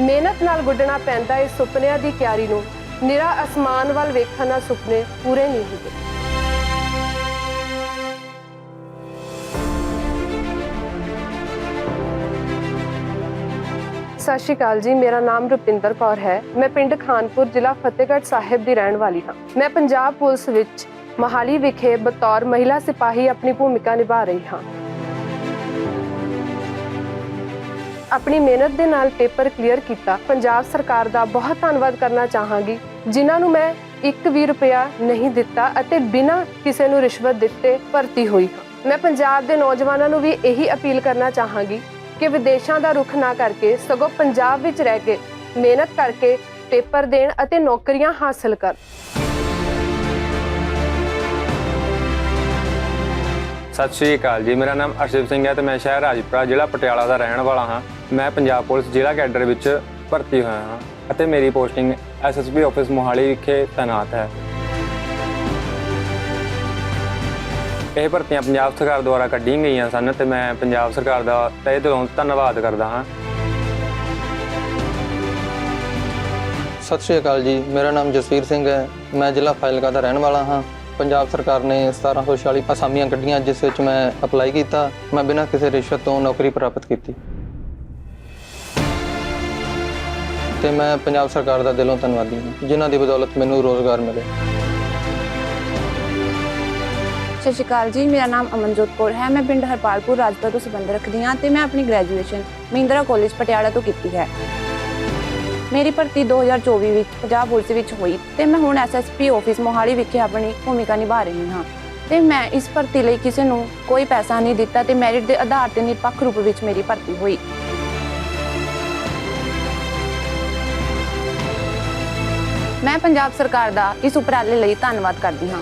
ਮਿਹਨਤ ਨਾਲ ਗੁੱਡਣਾ ਪੈਂਦਾ ਇਸ ਸੁਪਨਿਆਂ ਦੀ ਕਿਆਰੀ ਨੂੰ। ਨਿਰਾ ਅਸਮਾਨ ਵੱਲ ਵੇਖਣ ਨਾਲ ਸੁਪਨੇ ਪੂਰੇ ਨਹੀਂ ਹੁੰਦੇ। ਸਤਿ ਸ਼੍ਰੀ ਅਕਾਲ ਜੀ, ਮੇਰਾ ਨਾਮ ਰੁਪਿੰਦਰ ਕੌਰ ਹੈ। ਮੈਂ ਪਿੰਡ ਖਾਨਪੁਰ, ਜ਼ਿਲ੍ਹਾ ਫਤਿਹਗੜ੍ਹ ਸਾਹਿਬ ਦੀ ਰਹਿਣ ਵਾਲੀ ਹਾਂ। ਮੈਂ ਪੰਜਾਬ ਪੁਲਿਸ ਵਿੱਚ ਮਹਾਲੀ ਵਿਖੇ ਬਤੌਰ ਮਹਿਲਾ ਸਿਪਾਹੀ ਆਪਣੀ ਭੂਮਿਕਾ ਨਿਭਾ ਰਹੀ ਹਾਂ। ਆਪਣੀ ਮਿਹਨਤ ਦੇ ਨਾਲ ਪੇਪਰ ਕਲੀਅਰ ਕੀਤਾ, ਪੰਜਾਬ ਸਰਕਾਰ ਦਾ ਬਹੁਤ ਧੰਨਵਾਦ ਕਰਨਾ ਚਾਹਾਂਗੀ, ਜਿਨ੍ਹਾਂ ਨੂੰ ਮੈਂ ਇੱਕ ਵੀ ਰੁਪਿਆ ਨਹੀਂ ਦਿੱਤਾ ਅਤੇ ਬਿਨਾਂ ਕਿਸੇ ਨੂੰ ਰਿਸ਼ਵਤ ਦਿੱਤੇ ਭਰਤੀ ਹੋਈ। ਮੈਂ ਪੰਜਾਬ ਦੇ ਨੌਜਵਾਨਾਂ ਨੂੰ ਵੀ ਇਹੀ ਅਪੀਲ ਕਰਨਾ ਚਾਹਾਂਗੀ ਕਿ ਵਿਦੇਸ਼ਾਂ ਦਾ ਰੁਖ ਨਾ ਕਰਕੇ, ਸਗੋਂ ਪੰਜਾਬ ਵਿੱਚ ਰਹਿ ਕੇ ਮਿਹਨਤ ਕਰਕੇ ਪੇਪਰ ਦੇਣ ਅਤੇ ਨੌਕਰੀਆਂ ਹਾਸਲ ਕਰ ਸਤਿ ਸ਼੍ਰੀ ਅਕਾਲ ਜੀ। ਮੇਰਾ ਨਾਮ ਅਰਸ਼ਦੀਪ ਸਿੰਘ ਹੈ ਤੇ ਮੈਂ ਸ਼ਹਿਰ ਰਾਜਪੁਰਾ, ਜ਼ਿਲ੍ਹਾ ਪਟਿਆਲਾ ਦਾ ਰਹਿਣ ਵਾਲਾ ਹਾਂ। ਮੈਂ ਪੰਜਾਬ ਪੁਲਿਸ ਜ਼ਿਲ੍ਹਾ ਕੈਡਰ ਵਿੱਚ ਭਰਤੀ ਹੋਇਆ ਹਾਂ ਅਤੇ ਮੇਰੀ ਪੋਸਟਿੰਗ ਐਸਐਸਬੀ ਆਫਿਸ ਮੋਹਾਲੀ ਵਿਖੇ ਤੈਨਾਤ ਹੈ। ਇਹ ਭਰਤੀਆਂ ਪੰਜਾਬ ਸਰਕਾਰ ਦੁਆਰਾ ਕੱਢੀਆਂ ਗਈਆਂ ਸਨ ਤੇ ਮੈਂ ਪੰਜਾਬ ਸਰਕਾਰ ਦਾ ਤਹਿ ਦਿਲੋਂ ਧੰਨਵਾਦ ਕਰਦਾ ਹਾਂ। ਸਤਿ ਸ਼੍ਰੀ ਅਕਾਲ ਜੀ, ਮੇਰਾ ਨਾਮ ਜਸਵੀਰ ਸਿੰਘ ਹੈ। ਮੈਂ ਜ਼ਿਲ੍ਹਾ ਫਾਜ਼ਿਲਕਾ ਦਾ ਰਹਿਣ ਵਾਲਾ ਹਾਂ। ਪੰਜਾਬ ਸਰਕਾਰ ਨੇ 1746 ਅਸਾਮੀਆਂ ਕੱਢੀਆਂ, ਜਿਸ ਵਿੱਚ ਮੈਂ ਅਪਲਾਈ ਕੀਤਾ। ਮੈਂ ਬਿਨਾਂ ਕਿਸੇ ਰਿਸ਼ਵਤ ਤੋਂ ਨੌਕਰੀ ਪ੍ਰਾਪਤ ਕੀਤੀ। ਤੇ ਮੈਂ ਪੰਜਾਬ ਸਰਕਾਰ ਦਾ ਦਿਲੋਂ ਧੰਨਵਾਦੀ ਹਾਂ, ਜਿਨ੍ਹਾਂ ਦੀ ਬਦੌਲਤ ਮੈਨੂੰ ਰੋਜ਼ਗਾਰ ਮਿਲੇ। ਸਤਿ ਸ਼੍ਰੀ ਅਕਾਲ ਜੀ, ਮੇਰਾ ਨਾਮ ਅਮਨਜੋਤ ਕੌਰ ਹੈ। ਮੈਂ ਪਿੰਡ ਹਰਪਾਲਪੁਰ ਰਾਜਪੁਰਾ ਤੋਂ ਸੰਬੰਧ ਰੱਖਦੀ ਹਾਂ ਤੇ ਮੈਂ ਆਪਣੀ ਗ੍ਰੈਜੂਏਸ਼ਨ ਮਹਿੰਦਰਾ ਕਾਲਜ ਪਟਿਆਲਾ ਤੋਂ ਕੀਤੀ ਹੈ। ਮੇਰੀ ਭਰਤੀ 2024 ਵਿੱਚ ਪੰਜਾਬ ਪੁਲਿਸ ਵਿੱਚ ਹੋਈ ਤੇ ਮੈਂ ਹੁਣ ਐਸਐਸਪੀ ਆਫਿਸ ਮੋਹਾਲੀ ਵਿਖੇ ਆਪਣੀ ਭੂਮਿਕਾ ਨਿਭਾ ਰਹੀ ਹਾਂ। ਤੇ ਮੈਂ ਇਸ ਭਰਤੀ ਲਈ ਕਿਸੇ ਨੂੰ ਕੋਈ ਪੈਸਾ ਨਹੀਂ ਦਿੱਤਾ ਤੇ ਮੈਰਿਟ ਦੇ ਆਧਾਰ ਤੇ ਨਿਰਪੱਖ ਰੂਪ ਵਿੱਚ ਮੇਰੀ ਭਰਤੀ ਹੋਈ। ਮੈਂ ਪੰਜਾਬ ਸਰਕਾਰ ਦਾ ਇਸ ਉਪਰਾਲੇ ਲਈ ਧੰਨਵਾਦ ਕਰਦੀ ਹਾਂ।